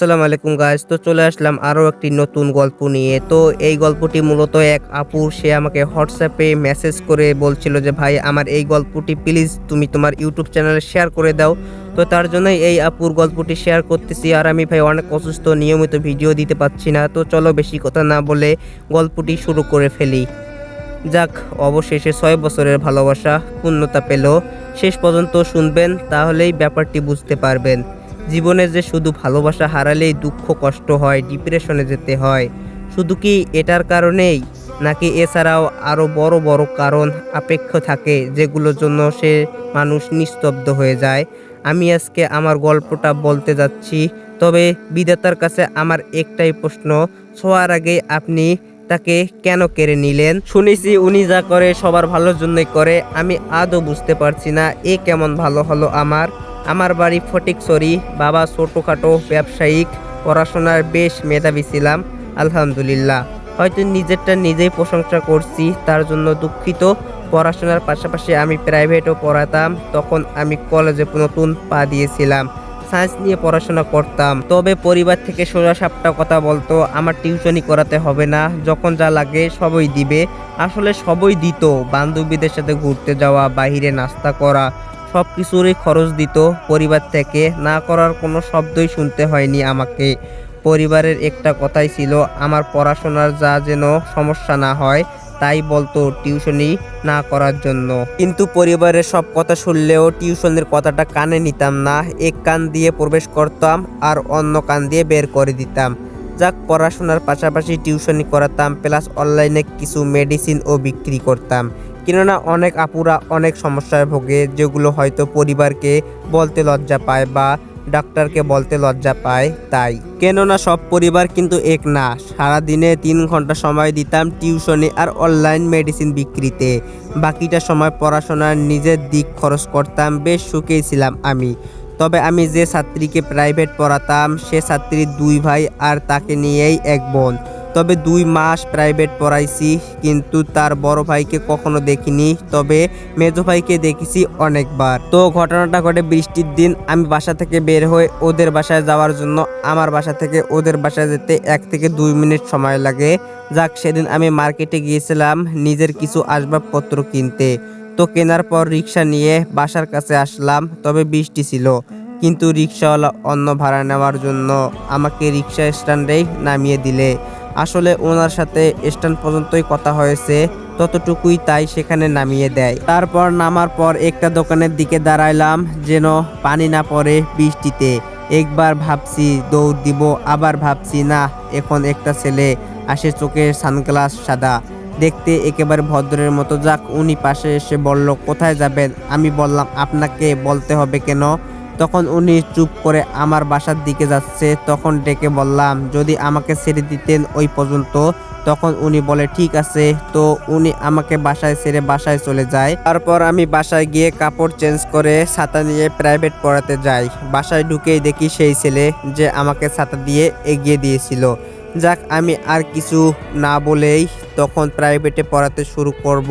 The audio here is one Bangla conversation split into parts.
আসসালামু আলাইকুম গাইজ তো চলে আসলাম আরও একটি নতুন গল্প নিয়ে। তো এই গল্পটি মূলত এক আপুর। সে আমাকে হোয়াটসঅ্যাপে মেসেজ করে বলছিল যে, ভাই, আমার এই গল্পটি প্লিজ তুমি তোমার ইউটিউব চ্যানেলে শেয়ার করে দাও। তো তার জন্যই এই আপুর গল্পটি শেয়ার করতেছি। আর আমি, ভাই, অনেক অসুস্থ, নিয়মিত ভিডিও দিতে পারছি না। তো চলো বেশি কথা না বলে গল্পটি শুরু করে ফেলি। যাক, অবশেষে ছয় বছরের ভালোবাসা, পূর্ণতা পেল। শেষ পর্যন্ত শুনবেন, তাহলেই ব্যাপারটি বুঝতে পারবেন। জীবনে যে শুধু ভালোবাসা হারালেই দুঃখ, কষ্ট হয় ডিপ্রেশনে যেতে হয়, শুধু কি এটার কারণেই? নাকি এছাড়াও আরও বড় বড় কারণ, আপেক্ষ থাকে যেগুলোর জন্য সে মানুষ নিস্তব্ধ হয়ে যায়? আমি আজকে আমার গল্পটা বলতে যাচ্ছি, তবে বিধাতার কাছে আমার একটাই প্রশ্ন, ছোঁয়ার আগে আপনি তাকে কেন কেড়ে নিলেন? শুনেছি উনি যা করে সবার ভালোর জন্যই করে, আমি আদৌ বুঝতে পারছি না, এ কেমন ভালো হলো আমার? আমার বাড়ি ফটিকছড়ি, বাবা ছোটোখাটো ব্যবসায়িক, পড়াশোনার বেশ মেধাবী ছিলাম, আলহামদুলিল্লাহ। হয়তো নিজেরটা নিজেই প্রশংসা করছি, তার জন্য দুঃখিত। পড়াশোনার পাশাপাশি আমি প্রাইভেটও পড়াতাম, তখন আমি কলেজে নতুন পা দিয়েছিলাম। সায়েন্স নিয়ে পড়াশোনা করতাম। তবে পরিবার থেকে সোজা সাপটা কথা বলতো, আমার টিউশনি করাতে হবে না, যখন যা লাগে সবই দিবে। আসলে সবই দিত, বান্ধবীদের সাথে ঘুরতে যাওয়া, বাহিরে নাস্তা করা সব কিছুরই খরচ দিত পরিবার থেকে। না করার কোনো শব্দই শুনতে হয়নি আমাকে। পরিবারের একটা কথাই ছিল, আমার পড়াশোনার যা যেন সমস্যা না হয়, তাই বলতো টিউশনি না করার জন্য। কিন্তু পরিবারের সব কথা শুনলেও টিউশনের কথাটা কানে নিতাম না। এক কান দিয়ে প্রবেশ করতাম আর অন্য কান দিয়ে বের করে দিতাম। যাক, পড়াশোনার পাশাপাশি টিউশনি করাতাম, প্লাস অনলাইনে কিছু মেডিসিনও বিক্রি করতাম। কেননা অনেক আপুরা অনেক সমস্যায় ভোগে, যেগুলো হয়তো পরিবারকে বলতে লজ্জা পায় বা ডাক্তারকে বলতে লজ্জা পায় তাই। কেননা সব পরিবার কিন্তু এক না। সারা দিনে তিন ঘণ্টা সময় দিতাম টিউশনে আর অনলাইন মেডিসিন বিক্রিতে। বাকিটা সময় পড়াশোনার নিজের দিক খরচ করতাম, বেশ সুখেই ছিলাম আমি। তবে আমি যে ছাত্রীকে প্রাইভেট পড়াতাম, সে ছাত্রীর দুই ভাই আর তাকে নিয়েই এক বোন। তবে দুই মাস প্রাইভেট পড়াইছি, কিন্তু তার বড় ভাইকে কখনো দেখিনি। তবে মেজো ভাইকে দেখেছি অনেকবার। তো ঘটনাটা ঘটে বৃষ্টির দিন, আমি বাসা থেকে বের হয়ে ওদের বাসায় যাওয়ার জন্য আমার বাসা থেকে ওদের বাসায় যেতে এক থেকে দুই মিনিট সময় লাগে। যাক, সেদিন আমি মার্কেটে গিয়েছিলাম নিজের কিছু আসবাবপত্র কিনতে। তো কেনার পর রিক্সা নিয়ে বাসার কাছে আসলাম, তবে বৃষ্টি ছিল। কিন্তু রিক্সাওয়ালা অন্য ভাড়া নেওয়ার জন্য আমাকে রিক্সা স্ট্যান্ডেই নামিয়ে দিলে। আসলে ওনার সাথে স্ট্যান্ড পর্যন্তই কথা হয়েছে, ততটুকুই তাই সেখানে নামিয়ে দেয়। তারপর নামার পর একটা দোকানের দিকে দাঁড়াইলাম, যেন পানি না পড়ে বৃষ্টিতে। একবার ভাবছি দৌড় দিব, আবার ভাবছি, না, এখন একটা ছেলে আসে চোখে সানগ্লাস সাদা। দেখতে একেবারে ভদ্রের মতো। যাক, উনি পাশে এসে বলল, কোথায় যাবেন? আমি বললাম, আপনাকে বলতে হবে কেন? তখন উনি চুপ করে আমার বাসার দিকে যাচ্ছে। তখন ডেকে বললাম, যদি আমাকে ছেড়ে দিতেন ওই পর্যন্ত? তখন উনি বলে, ঠিক আছে। তো উনি আমাকে বাসায় ছেড়ে বাসায় চলে যায়। তারপর আমি বাসায় গিয়ে কাপড় চেঞ্জ করে ছাতা নিয়ে প্রাইভেট পড়াতে যাই। বাসায় ঢুকেই দেখি সেই ছেলে যে আমাকে ছাতা দিয়ে এগিয়ে দিয়েছিল। যাক, আমি আর কিছু না বলেই তখন প্রাইভেটে পড়াতে শুরু করব।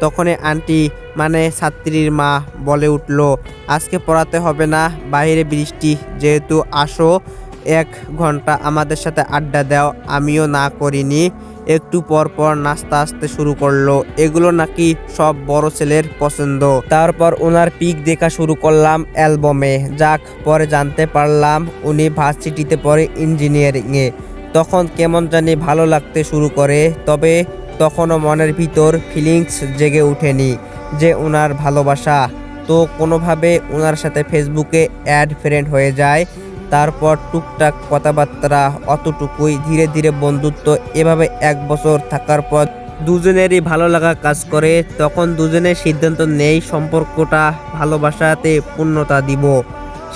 তখনই আন্টি মানে ছাত্রীর মা বলে উঠল, আজকে পড়াতে হবে না, বাইরে বৃষ্টি, যেহেতু আসো, এক ঘণ্টা আমাদের সাথে আড্ডা দাও, আমিও না করিনি। একটু পর পর নাস্তা আসতে শুরু করল। এগুলো নাকি সব বড় ছেলের পছন্দ। তারপর ওনার পিক দেখা শুরু করলাম অ্যালবামে। যাক, পরে জানতে পারলাম উনি ভার্সিটিতে পড়ে ইঞ্জিনিয়ারিংয়ে তখন কেমন জানি ভালো লাগতে শুরু করে, তবে তখনও মনের ভিতর ফিলিংস জেগে ওঠেনি যে ওনার ভালোবাসা। তো কোনোভাবে ওনার সাথে ফেসবুকে অ্যাড ফ্রেন্ড হয়ে যায়, তারপর টুকটাক কথাবার্তা অতটুকুই ধীরে ধীরে বন্ধুত্ব এভাবে এক বছর থাকার পর দুজনেরই ভালো লাগা কাজ করে, তখন দুজনের সিদ্ধান্ত নেই সম্পর্কটা ভালোবাসাতে পূর্ণতা দিব।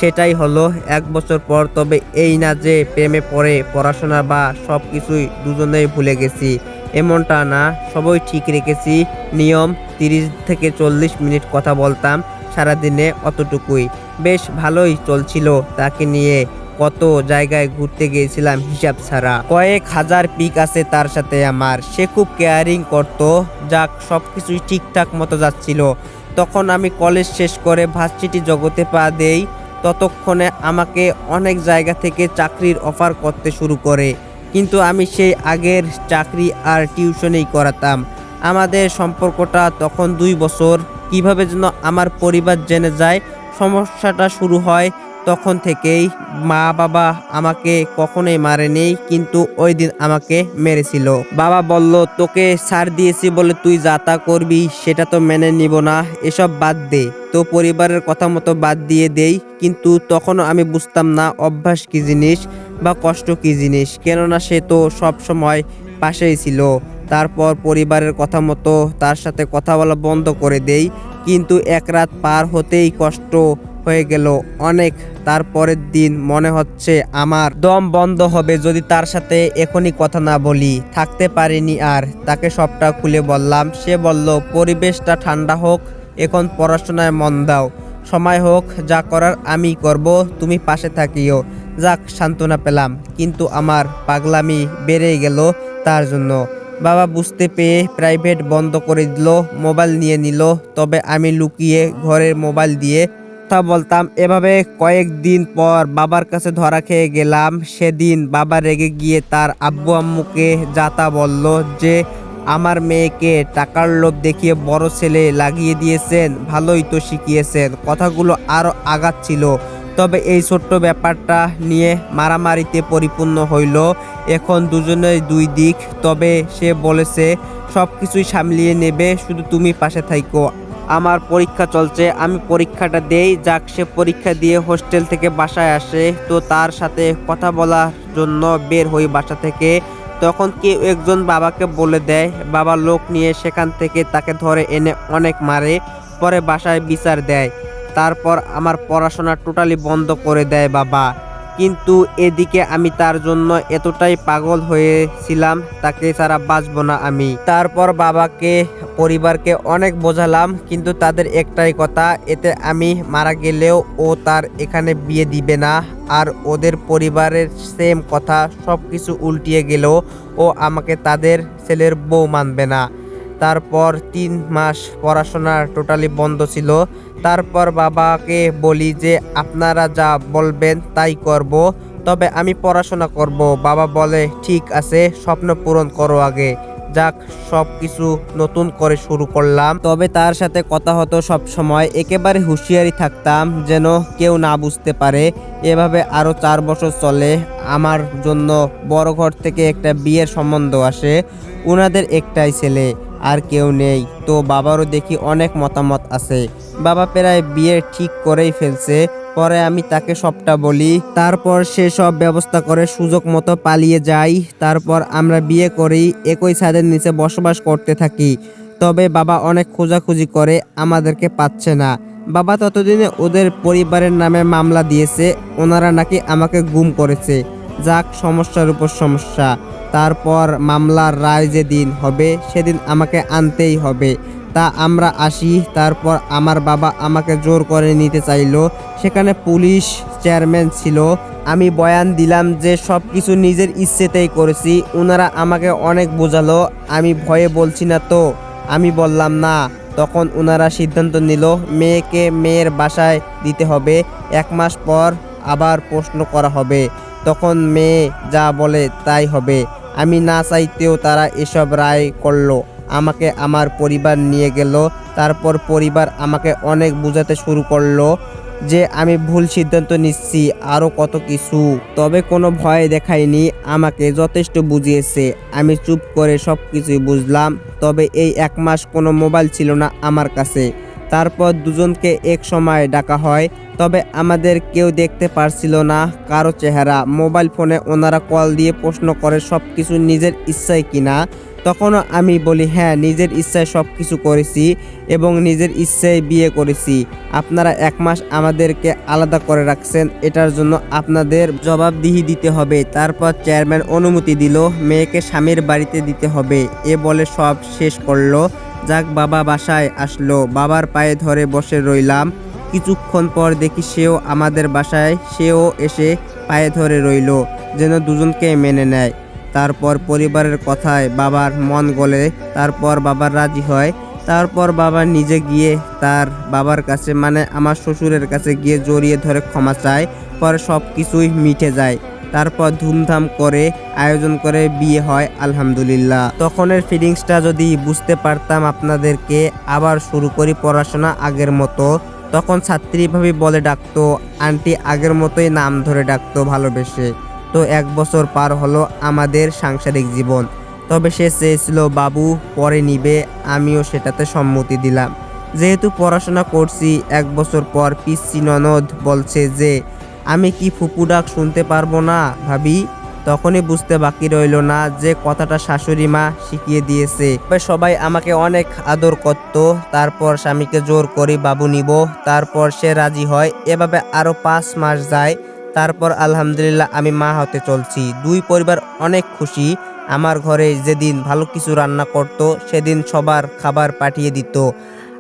সেটাই হলো এক বছর পর তবে এই না যে প্রেমে পড়ে, পড়াশোনা বা সব কিছুই দুজনেই ভুলে গেছি। এমনটা না, সবই ঠিক রেখেছি। নিয়ম, তিরিশ থেকে চল্লিশ মিনিট কথা বলতাম, সারাদিনে অতটুকুই। বেশ ভালোই চলছিল তাকে নিয়ে। কত জায়গায় ঘুরতে গিয়েছিলাম হিসাব ছাড়া। কয়েক হাজার পিক আছে তার সাথে আমার। সে খুব কেয়ারিং করত। যাক সব কিছুই ঠিকঠাক মতো যাচ্ছিল। তখন আমি কলেজ শেষ করে ভার্সিটি জগতে পা দেই। ততক্ষণে আমাকে অনেক জায়গা থেকে চাকরির অফার করতে শুরু করে। কিন্তু আমি সেই আগের চাকরি আর টিউশনেই করাতাম। আমাদের সম্পর্কটা তখন দুই বছর। কীভাবে যেন আমার পরিবার জেনে যায়, সমস্যাটা শুরু হয় তখন থেকেই মা বাবা আমাকে কখনোই মারেনি, কিন্তু ওই দিন আমাকে মেরেছিল। বাবা বলল, তোকে ছাড় দিয়েছি বলে তুই যা তা করবি, সেটা তো মেনে নিব না, এসব বাদ দে। তো পরিবারের কথা মতো বাদ দিয়ে দেই, কিন্তু তখনও আমি বুঝতাম না অভ্যাস কি জিনিস বা কষ্ট কি জিনিস। কেননা সে তো সব সময় পাশেই ছিল। তারপর পরিবারের কথা মতো তার সাথে কথা বলা বন্ধ করে দেই, কিন্তু এক রাত পার হতেই কষ্ট হয়ে গেল অনেক। তারপরের দিন মনে হচ্ছে আমার দম বন্ধ হবে যদি তার সাথে এখনই কথা না বলি। থাকতে পারিনি আর। তাকে সবটা খুলে বললাম। সে বলল, পরিবেশটা ঠান্ডা হোক, এখন পড়াশোনায় মন দাও। সময় হোক, যা করার আমি করব, তুমি পাশে থাকিও। যাক, সান্ত্বনা পেলাম। কিন্তু আমার পাগলামি বেড়ে গেল তার জন্য। বাবা বুঝতে পেয়ে প্রাইভেট বন্ধ করে দিল, মোবাইল নিয়ে নিল। তবে আমি লুকিয়ে ঘরের মোবাইল দিয়ে কথা বলতাম। এভাবে কয়েকদিন পর বাবার কাছে ধরা খেয়ে গেলাম। সেদিন বাবা রেগে গিয়ে তার আব্বু আম্মুকে যাতা বলল যে, আমার মেয়েকে টাকার লোভ দেখিয়ে বড় ছেলে লাগিয়ে দিয়েছেন। ভালোই তো শিখিয়েছেন। কথাগুলো আরও আগাচ্ছিল তবে এই ছোট্ট ব্যাপারটা নিয়ে মারামারিতে পরিপূর্ণ হইল। এখন দুজনের দুই দিক। তবে সে বলেছে সব কিছুই সামলিয়ে নেবে। শুধু তুমি পাশে থাইকো। আমার পরীক্ষা চলছে, আমি পরীক্ষাটা দেই, যাক, সে পরীক্ষা দিয়ে হোস্টেল থেকে বাসায় আসে। তো তার সাথে কথা বলার জন্য বের হই বাসা থেকে। তখন কেউ একজন বাবাকে বলে দেয়, বাবা লোক নিয়ে সেখান থেকে তাকে ধরে এনে অনেক মারে, পরে বাসায় বিচার দেয়। তারপর আমার পড়াশোনা টোটালি বন্ধ করে দেয় বাবা। কিন্তু এদিকে আমি তার জন্য এতটাই পাগল হয়েছিলাম, তাকে ছাড়া বাঁচব না আমি। তারপর বাবাকে, পরিবারকে অনেক বোঝালাম, কিন্তু তাদের একটাই কথা, এতে আমি মারা গেলেও ও তার এখানে বিয়ে দিবে না। আর ওদের পরিবারের সেম কথা সব কিছু উল্টিয়ে গেলেও ও আমাকে তাদের ছেলের বউ মানবে না। তারপর তিন মাস পড়াশোনা টোটালি বন্ধ ছিল। তারপর বাবাকে বলি যে, আপনারা যা বলবেন তাই করব, তবে আমি পড়াশোনা করব। বাবা বলে, ঠিক আছে, স্বপ্ন পূরণ করো আগে। যাক সব কিছু নতুন করে শুরু করলাম। তবে তার সাথে কথা হতো সব সময়। একেবারে হুঁশিয়ারি থাকতাম যেন কেউ না বুঝতে পারে। এভাবে আরও চার বছর চলে। আমার জন্য বড় ঘর থেকে একটা বিয়ের সম্বন্ধ আসে। ওনাদের একটাই ছেলে। আর কেউ নেই। তো বাবারও দেখি অনেক মতামত আছে। বাবা প্রায় বিয়ে ঠিক করেই ফেলছে। পরে আমি তাকে সবটা বলি। তারপর সে সব ব্যবস্থা করে সুযোগ মতো পালিয়ে যাই। তারপর আমরা বিয়ে করি, একই ছাদের নিচে বসবাস করতে থাকি। তবে বাবা অনেক খোঁজাখুঁজি করে আমাদেরকে পাচ্ছে না। বাবা ততদিনে ওদের পরিবারের নামে মামলা দিয়েছে। ওনারা নাকি আমাকে গুম করেছে। যাক, সমস্যার উপর সমস্যা। তারপর মামলার রায় যেদিন হবে, সেদিন আমাকে আনতেই হবে। তা আমরা আসি, তারপর আমার বাবা আমাকে জোর করে নিতে চাইলো। সেখানে পুলিশ চেয়ারম্যান ছিল। আমি বয়ান দিলাম যে সব কিছু নিজের ইচ্ছেতেই করেছি ওনারা আমাকে অনেক বোঝালো। আমি ভয়ে বলছি না তো। আমি বললাম, না। তখন ওনারা সিদ্ধান্ত নিল, মেয়েকে মেয়ের বাসায় দিতে হবে। এক মাস পর আবার প্রশ্ন করা হবে। তখন মেয়ে যা বলে তাই হবে। আমি না চাইতেও তারা এসব রায় করল। আমাকে আমার পরিবার নিয়ে গেল। তারপর পরিবার আমাকে অনেক বোঝাতে শুরু করল যে আমি ভুল সিদ্ধান্ত নিচ্ছি, আরও কত কিছু। তবে কোনো ভয় দেখায়নি, আমাকে যথেষ্ট বুঝিয়েছে। আমি চুপ করে সব কিছুই বুঝলাম, তবে এই এক মাস কোনো মোবাইল ছিল না আমার কাছে। তারপর দুজনকে এক সময় ডাকা হয়। তবে আমাদের কেউ দেখতে পারছিল না, কারও চেহারা। মোবাইল ফোনে ওনারা কল দিয়ে প্রশ্ন করে সব কিছু নিজের ইচ্ছায় কিনা। তখনও আমি বলি হ্যাঁ নিজের ইচ্ছায় সব কিছু করেছি এবং নিজের ইচ্ছায় বিয়ে করেছি। আপনারা এক মাস আমাদেরকে আলাদা করে রাখছেন, এটার জন্য আপনাদের জবাবদিহি দিতে হবে। তারপর চেয়ারম্যান অনুমতি দিল, মেয়েকে স্বামীর বাড়িতে দিতে হবে। এ বলে সব শেষ করল। যাক বাবা বাসায় আসলো। বাবার পায়ে ধরে বসে রইলাম। কিছুক্ষণ পর দেখি সেও আমাদের বাসায়, সেও এসে পায়ে ধরে রইল, যেন দুজনকে মেনে নেয়। তারপর পরিবারের কথায় বাবার মন গলে, তারপর বাবার রাজি হয়, তারপর বাবা নিজে গিয়ে তার বাবার কাছে মানে আমার শ্বশুরের কাছে গিয়ে জড়িয়ে ধরে ক্ষমা চায়, পরে সব কিছুই মিটে যায়। তারপর ধুমধাম করে আয়োজন করে বিয়ে হয়, আলহামদুলিল্লাহ। তখনের ফিলিংসটা যদি বুঝতে পারতাম আপনাদেরকে, আবার শুরু করি পড়াশোনা আগের মতো। তখন ছাত্রী ভাবি বলে ডাকতো, আন্টি আগের মতোই নাম ধরে ডাকতো ভালোবেসে। তো এক বছর পার হলো আমাদের সাংসারিক জীবন। তবে সে চেয়েছিল, বাবু, পরে নিবে। আমিও সেটাতে সম্মতি দিলাম। যেহেতু পড়াশোনা করছি, এক বছর পর পিসি ননদ বলছে যে আমি কি ফুপু ডাক শুনতে পারব না, ভাবি? তখনই বুঝতে বাকি রইল না যে কথাটা শাশুড়ি মা শিখিয়ে দিয়েছে। সবাই আমাকে অনেক আদর করত। তারপর স্বামীকে জোর করি বাবু নিব। তারপর সে রাজি হয়। এভাবে আরও পাঁচ মাস যায়। তারপর আলহামদুলিল্লাহ আমি মা হতে চলছি। দুই পরিবার অনেক খুশি। আমার ঘরে যেদিন ভালো কিছু রান্না করত, সেদিন সবার খাবার পাঠিয়ে দিত।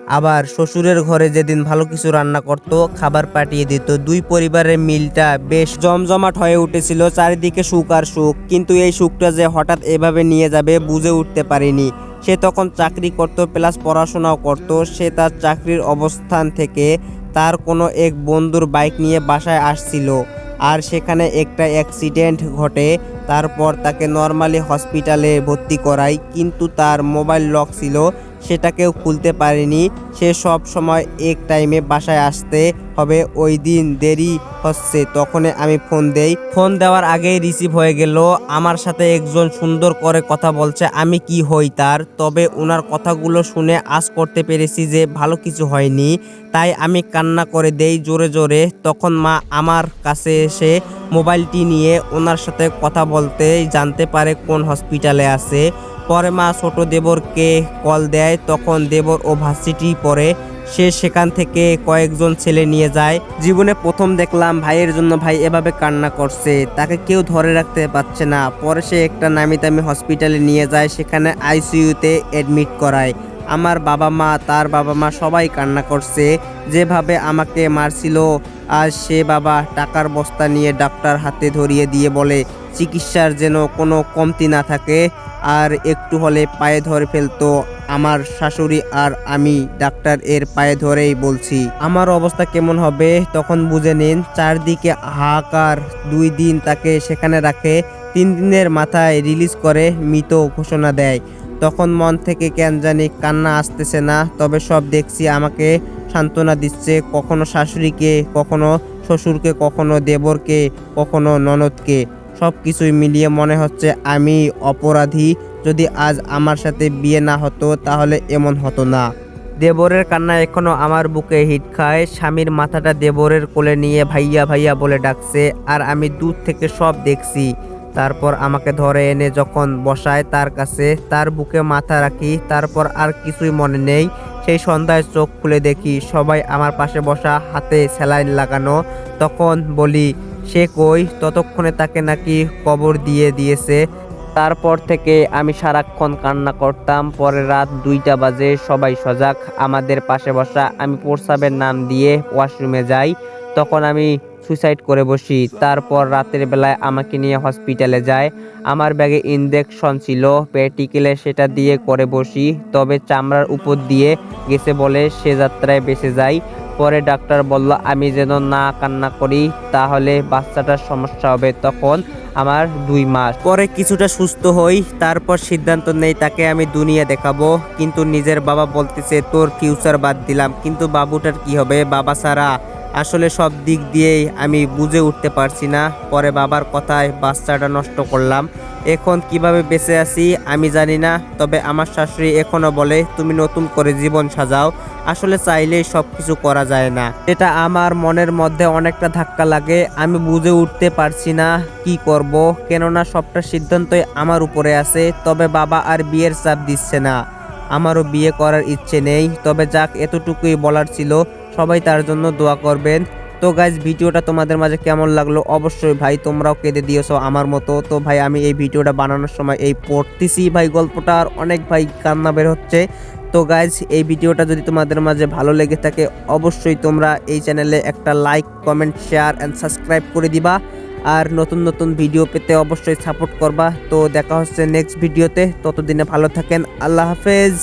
আবার শ্বশুরের ঘরে যেদিন ভালো কিছু রান্না করত, খাবার পাঠিয়ে দিত। দুই পরিবারের মিলটা বেশ জমজমাট হয়ে উঠেছিল, চারিদিকে সুখ আর সুখ। কিন্তু এই সুখটা যে হঠাৎ এভাবে নিয়ে যাবে বুঝে উঠতে পারিনি। সে তখন চাকরি করত, প্লাস পড়াশোনাও করত। সে তার চাকরির অবস্থান থেকে তার কোনো এক বন্ধুর বাইক নিয়ে বাসায় আসছিল। আর সেখানে একটা অ্যাক্সিডেন্ট ঘটে, তারপর তাকে নর্মালি হসপিটালে ভর্তি করায়। কিন্তু তার মোবাইল লক ছিল সেটাকেও খুলতে পারেনি। সে সব সময় এক টাইমে বাসায় আসতে হবে। ওই দিন দেরি হচ্ছে, তখনই আমি ফোন দেই। ফোন দেওয়ার আগেই রিসিভ হয়ে গেল। আমার সাথে একজন সুন্দর করে কথা বলছে, আমি কি হই তার? তবে ওনার কথাগুলো শুনে আজ করতে পেরেছি যে ভালো কিছু হয়নি। তাই আমি কান্না করে দেই জোরে জোরে। তখন মা আমার কাছে এসে মোবাইলটি নিয়ে ওনার সাথে কথা বলতে জানতে পারে কোন হসপিটালে আছে। পরে মা ছোট দেবরকে কল দেয়, তখন দেবর ও ভার্সিটি পড়ে। সে সেখান থেকে কয়েকজন ছেলে নিয়ে যায়। জীবনে প্রথম দেখলাম ভাইয়ের জন্য ভাই এভাবে কান্না করছে। তাকে কেউ ধরে রাখতে পারছে না। পরে সে একটা নামি দামি হসপিটালে নিয়ে যায়, সেখানে আইসিইউতে অ্যাডমিট করায়। আমার বাবা মা, তার বাবা মা সবাই কান্না করছে। যেভাবে আমাকে মারছিল আজ সে বাবা টাকার বস্তা নিয়ে ডাক্তার হাতে ধরিয়ে দিয়ে বলে, চিকিৎসার যেন কোনো কমতি না থাকে, আর একটু হলে পায়ে ধরে ফেলতো আমার শাশুড়ি আর আমি। ডাক্তার এর পায়ে ধরেই বলছি, আমার অবস্থা কেমন হবে? তখন বুঝে নিন, চারদিকে হাহাকার। দুই দিন তাকে সেখানে রাখে, তিন দিনের মাথায় রিলিজ করে মৃত ঘোষণা দেয়। তখন মন থেকে কেন জানি কান্না আসতেছে না, তবে সব দেখছি আমাকে সান্ত্বনা দিচ্ছে, কখনো শাশুড়িকে, কখনো শ্বশুরকে, কখনো দেবরকে, কখনো ননদকে। সব কিছুই মিলিয়ে মনে হচ্ছে আমি অপরাধী, যদি আজ আমার সাথে বিয়ে না হতো তাহলে এমন হতো না। দেবরের কান্না এখনও আমার বুকে হিট খায়, স্বামীর মাথাটা দেবরের কোলে নিয়ে ভাইয়া ভাইয়া বলে ডাকছে, আর আমি দূর থেকে সব দেখছি। তারপর আমাকে ধরে এনে যখন বসায় তার কাছে, তার বুকে মাথা রাখি, তারপর আর কিছুই মনে নেই। সেই সন্ধ্যায় চোখ খুলে দেখি সবাই আমার পাশে বসা হাতে স্যালাইন লাগানো। তখন বলি, সে কই? ততক্ষণে তাকে নাকি কবর দিয়ে দিয়েছে। তারপর থেকে আমি সারাক্ষণ কান্না করতাম। পরে রাত দুইটা বাজে, সবাই সজাগ। আমাদের পাশে বসা আমি প্রস্রাবের নাম দিয়ে ওয়াশরুমে যাই। তখন আমি সুইসাইড করে বসি। তারপর রাতের বেলায় আমাকে নিয়ে হসপিটালে যায়। আমার ব্যাগে ইনজেকশন ছিল, পেটিকেলে সেটা দিয়ে করে বসি। তবে চামড়ার উপর দিয়ে গেছে বলে সে যাত্রায় বেঁচে যাই। পরে ডাক্তার বলল, আমি যেন না কান্না করি, তাহলে বাচ্চাটার সমস্যা হবে। তখন আমার দুই মাস। পরে কিছুটা সুস্থ হই, তারপর সিদ্ধান্ত নেই, তাকে আমি দুনিয়া দেখাবো। কিন্তু নিজের বাবা বলতেছে, তোর ফিউচার বাদ দিলাম। কিন্তু বাবুটার কি হবে? বাবা ছাড়া আসলে সব দিক দিয়েই আমি বুঝে উঠতে পারছি না। পরে বাবার কথায় বাচ্চাটা নষ্ট করলাম। এখন কীভাবে বেঁচে আছি আমি জানি না, তবে আমার শাশুড়ি এখনও বলে, তুমি নতুন করে জীবন সাজাও। আসলে চাইলেই সব কিছু করা যায় না। এটা আমার মনের মধ্যে অনেকটা ধাক্কা লাগে। আমি বুঝে উঠতে পারছি না কি করব, কেননা সবটা সিদ্ধান্তই আমার উপরে আছে। তবে বাবা আর বিয়ের চাপ দিচ্ছে না। আমারও বিয়ে করার ইচ্ছে নেই, তবে যাক এতটুকুই বলার ছিল। সবাই তার জন্য দোয়া করবেন। তো গাইজ ভিডিওটা তোমাদের মাঝে কেমন লাগল? অবশ্যই ভাই, তোমরাও কেঁদে দিয়েছ আমার মতো। তো ভাই, আমি এই ভিডিওটা বানানোর সময় এই পড়তেছি ভাই গল্পটা আর অনেক ভাই কান্না বের হচ্ছে। তো গাইজ এই ভিডিওটা যদি তোমাদের মাঝে ভালো লেগে থাকে, অবশ্যই তোমরা এই চ্যানেলে একটা like comment share and subscribe করে দিবা। আর নতুন নতুন ভিডিও পেতে অবশ্যই সাপোর্ট করবা। তো দেখা হচ্ছে নেক্সট ভিডিওতে ততদিনে ভালো থাকেন। আল্লাহ হাফেজ।